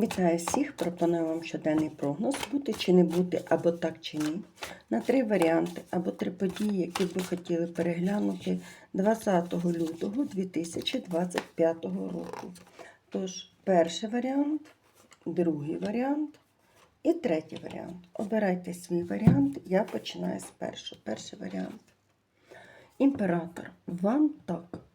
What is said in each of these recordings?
Вітаю всіх! Пропоную вам щоденний прогноз бути чи не бути, або так чи ні. На три варіанти або три події, які б ви хотіли переглянути 20 лютого 2025 року. Тож, перший варіант, другий варіант і третій варіант. Обирайте свій варіант. Я починаю з першого. Перший варіант. Імператор. Вам так.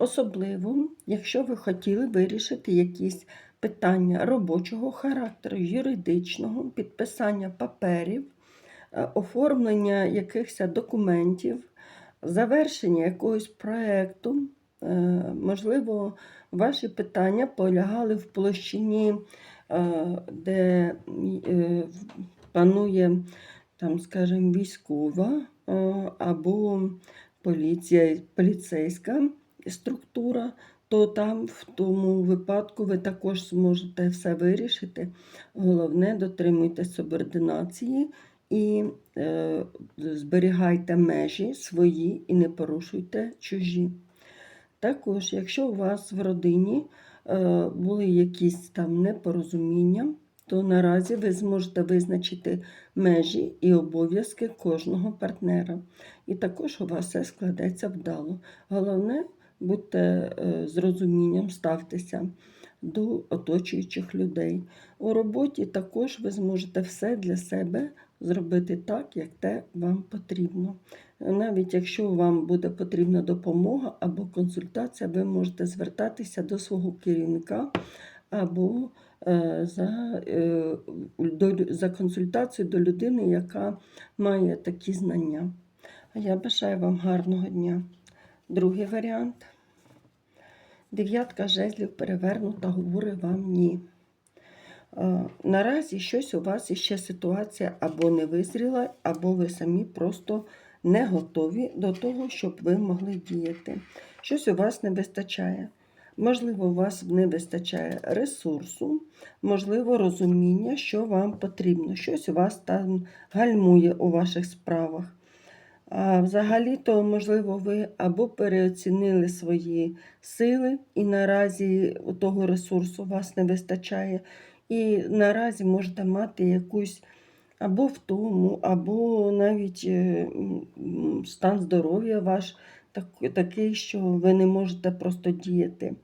Особливо, якщо ви хотіли вирішити якісь питання робочого характеру, юридичного, підписання паперів, е, оформлення якихось документів, завершення якогось проєкту. Е, Можливо, ваші питання полягали в площині, е, де панує, там, скажімо, військова або поліція, поліцейська структура, то там в тому випадку ви також зможете все вирішити. Головне, дотримуйтесь субординації і е, зберігайте межі свої і не порушуйте чужі. Також, якщо у вас в родині е, були якісь там непорозуміння, то наразі ви зможете визначити межі і обов'язки кожного партнера. І також у вас все складеться вдало. Головне, будьте е, з розумінням, ставтеся до оточуючих людей. У роботі також ви зможете все для себе зробити так, як те вам потрібно. Навіть якщо вам буде потрібна допомога або консультація, ви можете звертатися до свого керівника або е, за, е, за консультацією до людини, яка має такі знання. Я бажаю вам гарного дня. Другий варіант. Дев'ятка жезлів перевернута, говорить вам ні. Е, Наразі щось у вас іще ситуація або не визріла, або ви самі просто не готові до того, щоб ви могли діяти. Щось у вас не вистачає. Можливо, у вас не вистачає ресурсу, можливо, розуміння, що вам потрібно. Щось у вас там гальмує у ваших справах. Взагалі-то, можливо, ви або переоцінили свої сили, і наразі того ресурсу вас не вистачає, і наразі можете мати якусь або втому, або навіть е, стан здоров'я ваш такий, що ви не можете просто діяти.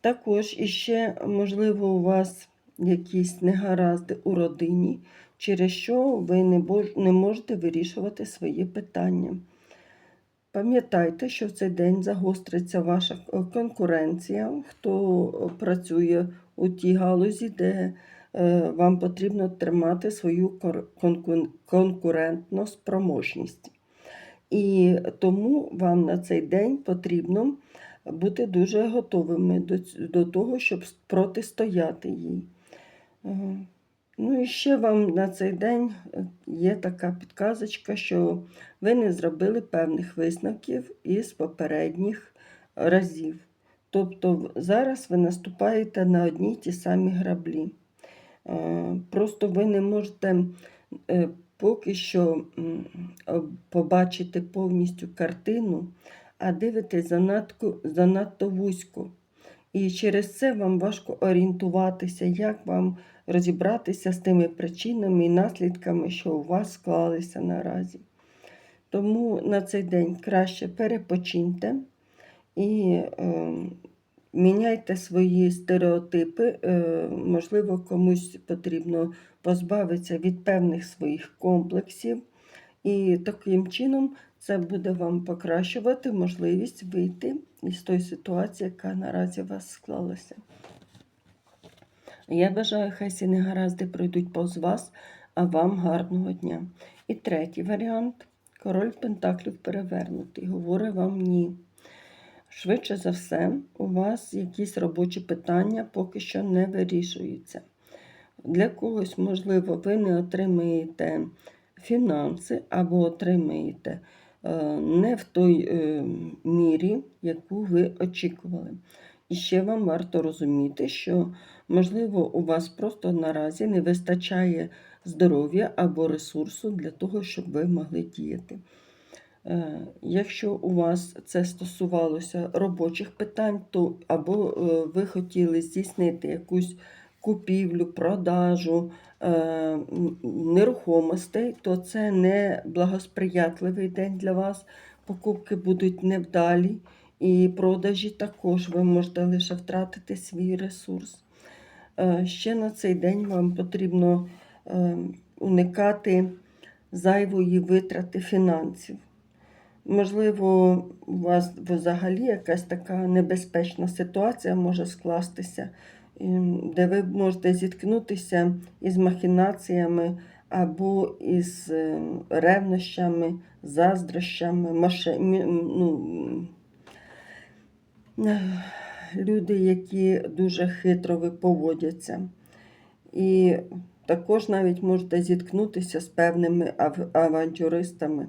Також іще, можливо, у вас якісь негаразди у родині, через що ви не, можете вирішувати свої питання. Пам'ятайте, що в цей день загостриться ваша е, конкуренція, хто е, працює у тій галузі, де е, вам потрібно тримати свою конкурентну спроможність. І тому вам на цей день потрібно бути дуже готовими до, до того, щоб протистояти їй. Ну і ще вам на цей день е, є така підказочка, що ви не зробили певних висновків із попередніх разів. Тобто зараз ви наступаєте на одні й ті самі граблі. Е, Просто ви не можете е, поки що побачити повністю картину, а дивитесь занадто, занадто вузько. І через це вам важко орієнтуватися, як вам розібратися з тими причинами і наслідками, що у вас склалися наразі. Тому на цей день краще перепочиньте і е, міняйте свої стереотипи. Е, можливо, комусь потрібно позбавитися від певних своїх комплексів. І таким чином це буде вам покращувати можливість вийти із тої ситуації, яка наразі у вас склалася. Я бажаю, хай ці негаразди пройдуть повз вас, а вам гарного дня. І третій варіант король Пентаклів перевернутий. Говорить вам ні. Швидше за все, у вас якісь робочі питання поки що не вирішуються. Для когось, можливо, ви не отримаєте фінанси або отримаєте не в той е, мірі, яку ви очікували. І ще вам варто розуміти, що, можливо, у вас просто наразі не вистачає здоров'я або ресурсу для того, щоб ви могли діяти. Е, Якщо у вас це стосувалося робочих питань, то або е, ви хотіли здійснити якусь купівлю, продажу е, нерухомостей, то це не благосприятливий день для вас. Покупки будуть невдалі, і продажі також ви можете лише втратити свій ресурс. Е, Ще на цей день вам потрібно е, уникати зайвої витрати фінансів. Можливо, у вас взагалі якась така небезпечна ситуація може скластися, де ви можете зіткнутися із махінаціями або із е, ревнощами, заздрощами, маше... ну, люди, які дуже хитро поводяться. І також навіть можете зіткнутися з певними ав- авантюристами.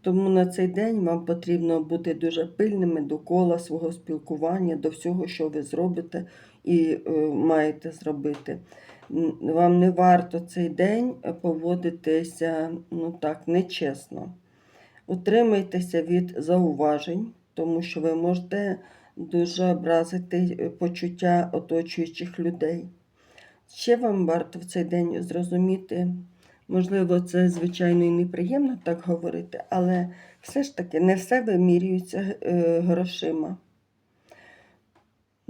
Тому на цей день вам потрібно бути дуже пильними до кола свого спілкування, до всього, що ви зробите і е, маєте зробити. Вам не варто цей день поводитися ну так, нечесно. Утримайтеся від зауважень, тому що ви можете дуже образити е, почуття оточуючих людей. Ще вам варто в цей день зрозуміти, можливо, це звичайно і неприємно так говорити, але все ж таки не все вимірюється е, грошима.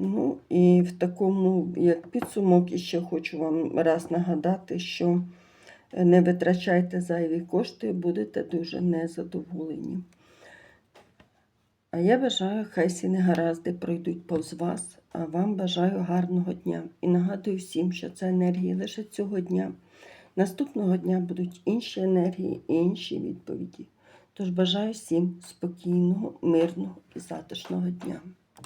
Ну і в такому, як підсумок, іще хочу вам раз нагадати, що е, не витрачайте зайві кошти, будете дуже незадоволені. А я бажаю, хай всі негаразди пройдуть повз вас, а вам бажаю гарного дня. І нагадую всім, що це енергії лише цього дня. Наступного дня будуть інші енергії і інші відповіді. Тож бажаю всім спокійного, мирного і затишного дня.